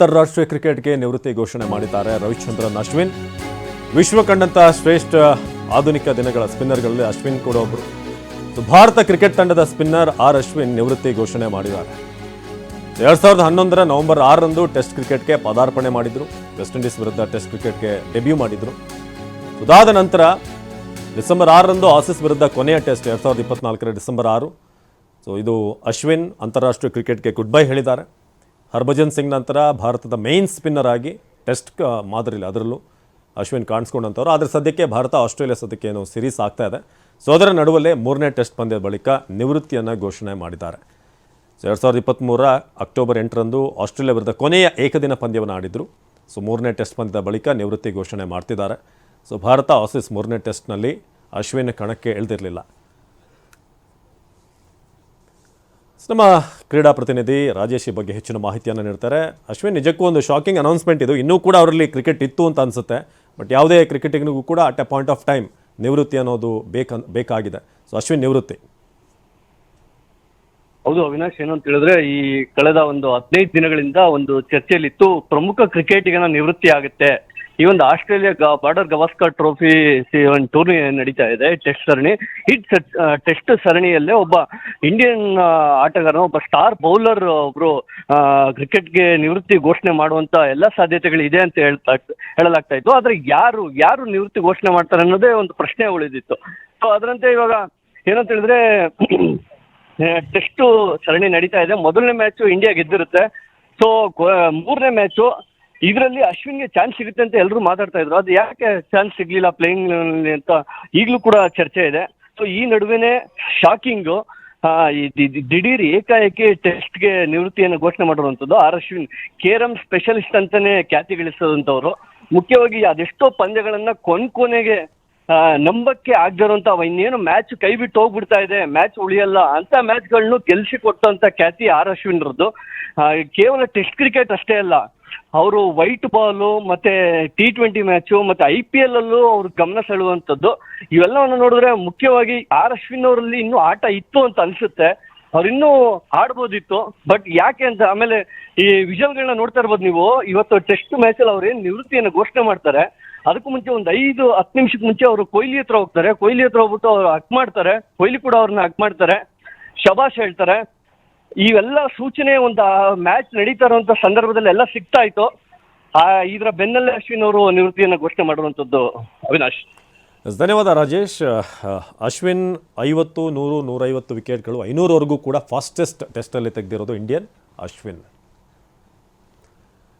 ಅಂತಾರಾಷ್ಟ್ರೀಯ ಕ್ರಿಕೆಟ್ಗೆ ನಿವೃತ್ತಿ ಘೋಷಣೆ ಮಾಡಿದ್ದಾರೆ ರವಿಚಂದ್ರನ್ ಅಶ್ವಿನ್. ವಿಶ್ವ ಕಂಡಂತಹ ಶ್ರೇಷ್ಠ ಆಧುನಿಕ ದಿನಗಳ ಸ್ಪಿನ್ನರ್ಗಳಲ್ಲಿ ಅಶ್ವಿನ್ ಕೂಡ ಒಬ್ಬರು ಭಾರತ ಕ್ರಿಕೆಟ್ ತಂಡದ ಸ್ಪಿನ್ನರ್ ಆರ್ ಅಶ್ವಿನ್ ನಿವೃತ್ತಿ ಘೋಷಣೆ ಮಾಡಿದ್ದಾರೆ. ಎರಡ್ ಸಾವಿರದ ಹನ್ನೊಂದರ ನವೆಂಬರ್ ಆರರಂದು ಟೆಸ್ಟ್ ಕ್ರಿಕೆಟ್ಗೆ ಪದಾರ್ಪಣೆ ಮಾಡಿದ್ರು. ವೆಸ್ಟ್ ಇಂಡೀಸ್ ವಿರುದ್ಧ ಟೆಸ್ಟ್ ಕ್ರಿಕೆಟ್ಗೆ ಡೆಬ್ಯೂ ಮಾಡಿದ್ರು. ಅದಾದ ನಂತರ ಡಿಸೆಂಬರ್ ಆರರಂದು ಆಸೀಸ್ ವಿರುದ್ಧ ಕೊನೆಯ ಟೆಸ್ಟ್ ಎರಡ್ ಸಾವಿರದ ಇಪ್ಪತ್ನಾಲ್ಕರ ಡಿಸೆಂಬರ್ ಆರು. ಸೊ, ಇದು ಅಶ್ವಿನ್ ಅಂತಾರಾಷ್ಟ್ರೀಯ ಕ್ರಿಕೆಟ್ಗೆ ಗುಡ್ ಬೈ ಹೇಳಿದ್ದಾರೆ. ಹರ್ಭಜನ್ ಸಿಂಗ್ ನಂತರ ಭಾರತದ ಮೇನ್ ಸ್ಪಿನ್ನರ್ ಆಗಿ ಟೆಸ್ಟ್ ಮಾದರಿ ಮಾದರಿಲಿ ಅದರಲ್ಲೂ ಅಶ್ವಿನ್ ಕಾಣಿಸ್ಕೊಂಡಂಥವ್ರು. ಆದರೆ ಸದ್ಯಕ್ಕೆ ಭಾರತ ಆಸ್ಟ್ರೇಲಿಯಾ ಸದ್ಯಕ್ಕೆ ಏನೋ ಸಿರೀಸ್ ಆಗ್ತಾ ಇದೆ. ಸೊ ಅದರ ನಡುವಲ್ಲೇ ಮೂರನೇ ಟೆಸ್ಟ್ ಪಂದ್ಯದ ಬಳಿಕ ನಿವೃತ್ತಿಯನ್ನು ಘೋಷಣೆ ಮಾಡಿದ್ದಾರೆ. ಎರಡು ಸಾವಿರದ ಇಪ್ಪತ್ತ್ಮೂರ ಅಕ್ಟೋಬರ್ ಎಂಟರಂದು ಆಸ್ಟ್ರೇಲಿಯಾ ವಿರುದ್ಧ ಕೊನೆಯ ಏಕದಿನ ಪಂದ್ಯವನ್ನು ಆಡಿದರು. ಸೊ ಮೂರನೇ ಟೆಸ್ಟ್ ಪಂದ್ಯದ ಬಳಿಕ ನಿವೃತ್ತಿ ಘೋಷಣೆ ಮಾಡ್ತಿದ್ದಾರೆ. ಸೊ ಭಾರತ ಆಸೀಸ್ ಮೂರನೇ ಟೆಸ್ಟ್ನಲ್ಲಿ ಅಶ್ವಿನ್ ಕಣಕ್ಕೆ ಇಳಿದಿರಲಿಲ್ಲ. ನಮ್ಮ ಕ್ರೀಡಾ ಪ್ರತಿನಿಧಿ ರಾಜೇಶ್ ಬಗ್ಗೆ ಹೆಚ್ಚಿನ ಮಾಹಿತಿಯನ್ನು ನೀಡ್ತಾರೆ. ಅಶ್ವಿನ್, ನಿಜಕ್ಕೂ ಒಂದು ಶಾಕಿಂಗ್ ಅನೌನ್ಸ್ಮೆಂಟ್ ಇದು. ಇನ್ನೂ ಕೂಡ ಅವರಲ್ಲಿ ಕ್ರಿಕೆಟ್ ಇತ್ತು ಅಂತ ಅನಿಸುತ್ತೆ. ಬಟ್ ಯಾವುದೇ ಕ್ರಿಕೆಟಿಗೂ ಕೂಡ at a point of time ನಿವೃತ್ತಿ ಅನ್ನೋದು ಬೇಕ, ಬೇಕಾಗಿದೆ. ಸೊ ಅಶ್ವಿನ್, ನಿವೃತ್ತಿ. ಹೌದು, ಅವಿನಾಶ್ ಏನು ಅಂತ ಹೇಳಿದ್ರೆ ಈ ಕಳೆದ ಒಂದು ಹದಿನೈದು ದಿನಗಳಿಂದ ಒಂದು ಚರ್ಚೆಯಲ್ಲಿತ್ತು. ಪ್ರಮುಖ ಕ್ರಿಕೆಟಿಗನ ನಿವೃತ್ತಿ ಆಗುತ್ತೆ. ಈ ಒಂದು ಆಸ್ಟ್ರೇಲಿಯಾ ಬಾರ್ಡರ್ ಗವಾಸ್ಕರ್ ಟ್ರೋಫಿ ಸಿ- ಒಂದು ಟೂರ್ನಿ ನಡೀತಾ ಇದೆ, ಟೆಸ್ಟ್ ಸರಣಿ. ಹಿಟ್ ಟೆಸ್ಟ್ ಸರಣಿಯಲ್ಲೇ ಒಬ್ಬ ಇಂಡಿಯನ್ ಆಟಗಾರ ಒಬ್ಬ ಸ್ಟಾರ್ ಬೌಲರ್ ಒಬ್ರು ಕ್ರಿಕೆಟ್ಗೆ ನಿವೃತ್ತಿ ಘೋಷಣೆ ಮಾಡುವಂತ ಎಲ್ಲ ಸಾಧ್ಯತೆಗಳಿದೆ ಅಂತ ಹೇಳ್ತಾ, ಹೇಳಲಾಗ್ತಾ ಇತ್ತು. ಆದ್ರೆ ಯಾರು ಯಾರು ನಿವೃತ್ತಿ ಘೋಷಣೆ ಮಾಡ್ತಾರೆ ಅನ್ನೋದೇ ಒಂದು ಪ್ರಶ್ನೆ ಉಳಿದಿತ್ತು. ಸೊ ಅದರಂತೆ ಇವಾಗ ಏನಂತ ಹೇಳಿದ್ರೆ ಟೆಸ್ಟ್ ಸರಣಿ ನಡೀತಾ ಇದೆ. ಮೊದಲನೇ ಮ್ಯಾಚು ಇಂಡಿಯಾ ಗೆದ್ದಿರುತ್ತೆ. ಸೊ ಮೂರನೇ ಮ್ಯಾಚು ಇದರಲ್ಲಿ ಅಶ್ವಿನ್ಗೆ ಚಾನ್ಸ್ ಸಿಗುತ್ತೆ ಅಂತ ಎಲ್ಲರೂ ಮಾತಾಡ್ತಾ ಇದ್ರು. ಅದು ಯಾಕೆ ಚಾನ್ಸ್ ಸಿಗ್ಲಿಲ್ಲ ಪ್ಲೇಯಿಂಗ್ ಅಂತ ಈಗಲೂ ಕೂಡ ಚರ್ಚೆ ಇದೆ. ಸೊ ಈ ನಡುವೆನೆ ಶಾಕಿಂಗು ದಿಢೀರ್ ಏಕಾಏಕಿ ಟೆಸ್ಟ್ಗೆ ನಿವೃತ್ತಿಯನ್ನು ಘೋಷಣೆ ಮಾಡಿರುವಂಥದ್ದು ಆರ್ ಅಶ್ವಿನ್. ಕೇರಂ ಸ್ಪೆಷಲಿಸ್ಟ್ ಅಂತಾನೆ ಖ್ಯಾತಿ ಗಳಿಸಿದಂಥವ್ರು ಮುಖ್ಯವಾಗಿ ಅದೆಷ್ಟೋ ಪಂದ್ಯಗಳನ್ನ ಕೊನ್ ಕೊನೆಗೆ ನಂಬಕ್ಕೆ ಆಗದಿರೋಂಥ ಇನ್ನೇನು ಮ್ಯಾಚ್ ಕೈ ಬಿಟ್ಟು ಹೋಗ್ಬಿಡ್ತಾ ಇದೆ ಮ್ಯಾಚ್ ಉಳಿಯಲ್ಲ ಅಂತ ಮ್ಯಾಚ್ಗಳನ್ನು ಗೆಲ್ಸಿ ಕೊಟ್ಟಂತ ಖ್ಯಾತಿ ಆರ್ ಅಶ್ವಿನ್ರದ್ದು. ಕೇವಲ ಟೆಸ್ಟ್ ಕ್ರಿಕೆಟ್ ಅಷ್ಟೇ ಅಲ್ಲ ಅವರು ವೈಟ್ ಬಾಲು ಮತ್ತೆ ಟಿ ಟ್ವೆಂಟಿ ಮ್ಯಾಚು ಮತ್ತೆ ಐ ಪಿ ಎಲ್ ಅಲ್ಲೂ ಅವ್ರ ಗಮನ ಸೆಳುವಂತದ್ದು ಇವೆಲ್ಲವನ್ನು ನೋಡಿದ್ರೆ ಮುಖ್ಯವಾಗಿ ಆರ್ ಅಶ್ವಿನ್ ಅವರಲ್ಲಿ ಇನ್ನೂ ಆಟ ಇತ್ತು ಅಂತ ಅನ್ಸುತ್ತೆ. ಅವ್ರು ಇನ್ನೂ ಆಡ್ಬೋದಿತ್ತು. ಬಟ್ ಯಾಕೆ ಅಂತ, ಆಮೇಲೆ ಈ ವಿಷಲ್ಗಳನ್ನ ನೋಡ್ತಾ ಇರ್ಬೋದು ನೀವು. ಇವತ್ತು ಟೆಸ್ಟ್ ಮ್ಯಾಚಲ್ಲಿ ಅಲ್ಲಿ ಏನು ನಿವೃತ್ತಿಯನ್ನು ಘೋಷಣೆ ಮಾಡ್ತಾರೆ. ಅದಕ್ಕೂ ಮುಂಚೆ ಒಂದು ಐದು, ಹತ್ತು ನಿಮಿಷಕ್ಕೆ ಮುಂಚೆ ಅವರು ಕೊಹ್ಲಿ ಹತ್ರ ಹೋಗ್ತಾರೆ. ಕೊಹ್ಲಿ ಹತ್ರ ಹೋಗ್ಬಿಟ್ಟು ಅವ್ರು ಹಕ್ ಮಾಡ್ತಾರೆ. ಕೊಹ್ಲಿ ಕೂಡ ಅವ್ರನ್ನ ಹಕ್ ಮಾಡ್ತಾರೆ. ಶಬಾಷ್ ಹೇಳ್ತಾರೆ. ಇವೆಲ್ಲ ಸೂಚನೆ ಒಂದು ಮ್ಯಾಚ್ ನಡೀತಾ ಇರುವಂತ ಸಂದರ್ಭದಲ್ಲಿ ಎಲ್ಲ ಸಿಗ್ತಾ ಇತ್ತು. ಆ, ಇದರ ಬೆನ್ನಲ್ಲೇ ಅಶ್ವಿನ್ ಅವರು ನಿವೃತ್ತಿಯನ್ನು ಘೋಷಣೆ ಮಾಡುವಂಥದ್ದು ಅವಿನಾಶ್. ಧನ್ಯವಾದ ರಾಜೇಶ್. ಅಶ್ವಿನ್ ಐವತ್ತು, ನೂರು, ನೂರೈವತ್ತು ವಿಕೆಟ್ಗಳು ಐನೂರವರೆಗೂ ಕೂಡ ಫಾಸ್ಟೆಸ್ಟ್ ಟೆಸ್ಟಲ್ಲಿ ತೆಗೆದಿರೋದು ಇಂಡಿಯನ್ ಅಶ್ವಿನ್.